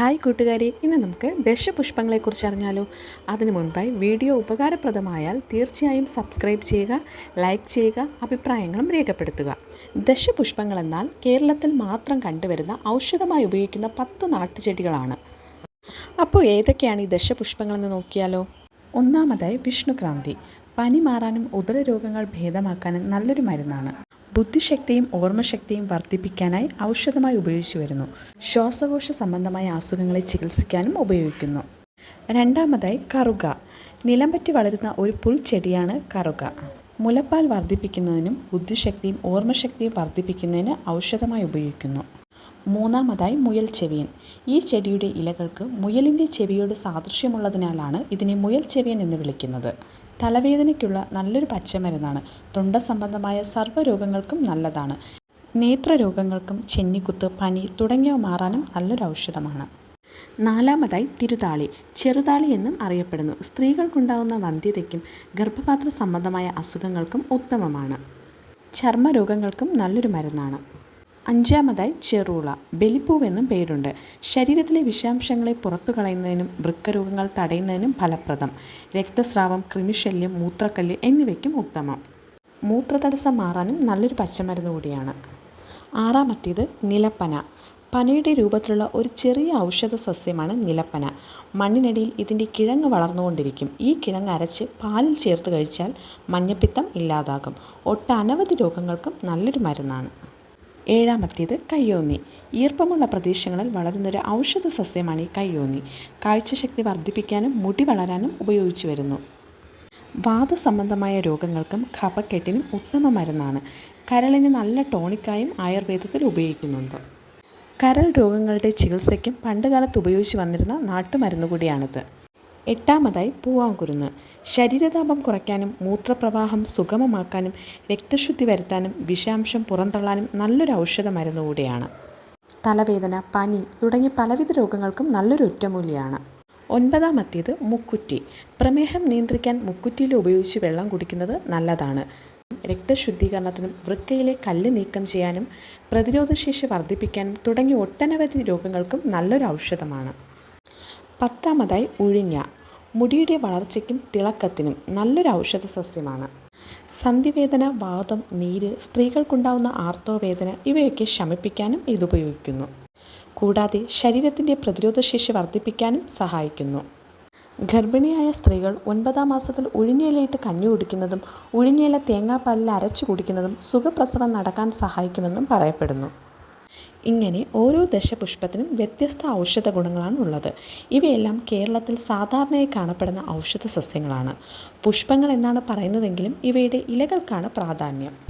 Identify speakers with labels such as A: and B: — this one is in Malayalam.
A: ഹായ് കൂട്ടുകാരി ഇന്ന് നമുക്ക് ദശപുഷ്പങ്ങളെക്കുറിച്ച് അറിഞ്ഞാലോ അതിനു മുൻപായി വീഡിയോ ഉപകാരപ്രദമായാൽ തീർച്ചയായും സബ്സ്ക്രൈബ് ചെയ്യുക ലൈക്ക് ചെയ്യുക അഭിപ്രായങ്ങളും രേഖപ്പെടുത്തുക. ദശപുഷ്പങ്ങൾ എന്നാൽ കേരളത്തിൽ മാത്രം കണ്ടുവരുന്ന ഔഷധമായി ഉപയോഗിക്കുന്ന പത്ത് നാട്ടുചെടികളാണ്. അപ്പോൾ ഏതൊക്കെയാണ് ഈ ദശപുഷ്പങ്ങളെന്ന് നോക്കിയാലോ? ഒന്നാമതായി വിഷ്ണുക്രാന്തി. പനി മാറാനും ഉദരരോഗങ്ങൾ ഭേദമാക്കാനും നല്ലൊരു മരുന്നാണ്. ബുദ്ധിശക്തിയും ഓർമ്മശക്തിയും വർദ്ധിപ്പിക്കാനായി ഔഷധമായി ഉപയോഗിച്ചു വരുന്നു. ശ്വാസകോശ സംബന്ധമായ അസുഖങ്ങളെ ചികിത്സിക്കാനും ഉപയോഗിക്കുന്നു. രണ്ടാമതായി കറുക. നിലംപറ്റി വളരുന്ന ഒരു പുൽച്ചെടിയാണ് കറുക. മുലപ്പാൽ വർദ്ധിപ്പിക്കുന്നതിനും ബുദ്ധിശക്തിയും ഓർമ്മശക്തിയും വർദ്ധിപ്പിക്കുന്നതിന് ഔഷധമായി ഉപയോഗിക്കുന്നു. മൂന്നാമതായി മുയൽ ചെവിയൻ. ഈ ചെടിയുടെ ഇലകൾക്ക് മുയലിന്റെ ചെവിയോട് സാദൃശ്യമുള്ളതിനാലാണ് ഇതിനെ മുയൽ ചെവിയൻ എന്ന് വിളിക്കുന്നത്. തലവേദനയ്ക്കുള്ള നല്ലൊരു പച്ചമരുന്നാണ്. തൊണ്ട സംബന്ധമായ സർവരോഗങ്ങൾക്കും നല്ലതാണ്. നേത്രരോഗങ്ങൾക്കും ചെന്നിക്കുത്ത് പനി തുടങ്ങിയവ മാറാനും നല്ലൊരു ഔഷധമാണ്. നാലാമതായി തിരുതാളി. ചെറുതാളി എന്നും അറിയപ്പെടുന്നു. സ്ത്രീകൾക്കുണ്ടാകുന്ന വന്ധ്യതയ്ക്കും ഗർഭപാത്ര സംബന്ധമായ അസുഖങ്ങൾക്കും ഉത്തമമാണ്. ചർമ്മരോഗങ്ങൾക്കും നല്ലൊരു മരുന്നാണ്. അഞ്ചാമതായി ചെറുള ബലിപ്പൂവെന്നും പേരുണ്ട്. ശരീരത്തിലെ വിഷാംശങ്ങളെ പുറത്തു കളയുന്നതിനും വൃക്കരോഗങ്ങൾ തടയുന്നതിനും ഫലപ്രദം. രക്തസ്രാവം കൃമിശല്യം മൂത്രക്കല്ല് എന്നിവയ്ക്കും ഉത്തമം. മൂത്രതടസ്സം മാറാനും നല്ലൊരു പച്ചമരുന്ന് കൂടിയാണ്. ആറാമത്തേത് നിലപ്പന. പനയുടെ രൂപത്തിലുള്ള ഒരു ചെറിയ ഔഷധ സസ്യമാണ് നിലപ്പന. മണ്ണിനടിയിൽ ഇതിന്റെ കിഴങ്ങ് വളർന്നുകൊണ്ടിരിക്കും. ഈ കിഴങ്ങ് അരച്ച് പാലിൽ ചേർത്ത് കഴിച്ചാൽ മഞ്ഞപ്പിത്തം ഇല്ലാതാകും. ഒട്ടനവധി രോഗങ്ങൾക്കും നല്ലൊരു മരുന്നാണ്. ഏഴാമത്തേത് കയ്യോന്നി. ഈർപ്പമുള്ള പ്രദേശങ്ങളിൽ വളരുന്നൊരു ഔഷധ സസ്യമാണ് ഈ കയ്യോന്നി. കാഴ്ചശക്തി വർദ്ധിപ്പിക്കാനും മുടി വളരാനും ഉപയോഗിച്ചു വരുന്നു. വാദസംബന്ധമായ രോഗങ്ങൾക്കും കഫക്കെട്ടിനും ഉത്തമ മരുന്നാണ്. കരളിന് നല്ല ടോണിക്കായും ആയുർവേദത്തിൽ ഉപയോഗിക്കുന്നുണ്ട്. കരൾ രോഗങ്ങളുടെ ചികിത്സയ്ക്കും പണ്ടുകാലത്ത് ഉപയോഗിച്ച് വന്നിരുന്ന നാട്ടുമരുന്ന് കൂടിയാണിത്. എട്ടാമതായി പൂവാങ്കുരുന്ന്. ശരീരതാപം കുറയ്ക്കാനും മൂത്രപ്രവാഹം സുഗമമാക്കാനും രക്തശുദ്ധി വരുത്താനും വിഷാംശം പുറന്തള്ളാനും നല്ലൊരു ഔഷധ മരുന്ന് കൂടിയാണ് തലവേദന പനി തുടങ്ങിയ പലവിധ രോഗങ്ങൾക്കും നല്ലൊരു ഒറ്റമൂലിയാണ് ഒൻപതാമത്തേത് മുക്കുറ്റി. പ്രമേഹം നിയന്ത്രിക്കാൻ മുക്കുറ്റിയിൽ ഉപയോഗിച്ച് വെള്ളം കുടിക്കുന്നത് നല്ലതാണ്. രക്തശുദ്ധീകരണത്തിനും വൃക്കയിലെ കല്ല് നീക്കം ചെയ്യാനും പ്രതിരോധശേഷി വർദ്ധിപ്പിക്കാനും തുടങ്ങിയ ഒട്ടനവധി രോഗങ്ങൾക്കും നല്ലൊരു ഔഷധമാണ്. പത്താമതായി ഉഴിഞ്ഞ. മുടിയുടെ വളർച്ചയ്ക്കും തിളക്കത്തിനും നല്ലൊരു ഔഷധ സസ്യമാണ്. സന്ധിവേദന വാദം നീര് സ്ത്രീകൾക്കുണ്ടാവുന്ന ആർത്തവവേദന ഇവയൊക്കെ ശമിപ്പിക്കാനും ഇത് ഉപയോഗിക്കുന്നു കൂടാതെ ശരീരത്തിന്റെ പ്രതിരോധശേഷി വർദ്ധിപ്പിക്കാനും സഹായിക്കുന്നു. ഗർഭിണിയായ സ്ത്രീകൾ ഒൻപതാം മാസത്തിൽ ഉഴിഞ്ഞയിലയിട്ട് കഞ്ഞി കുടിക്കുന്നതും ഉഴിഞ്ഞയില തേങ്ങാപ്പാലിൽ അരച്ചു കുടിക്കുന്നതും സുഖപ്രസവം നടക്കാൻ സഹായിക്കുമെന്നും പറയപ്പെടുന്നു. ഇങ്ങനെ ഓരോ ദശപുഷ്പത്തിനും വ്യത്യസ്ത ഔഷധ ഗുണങ്ങളാണ് ഉള്ളത്. ഇവയെല്ലാം കേരളത്തിൽ സാധാരണയായി കാണപ്പെടുന്ന ഔഷധ സസ്യങ്ങളാണ്. പുഷ്പങ്ങൾ എന്നാണ് പറയുന്നതെങ്കിലും ഇവയുടെ ഇലകൾക്കാണ് പ്രാധാന്യം.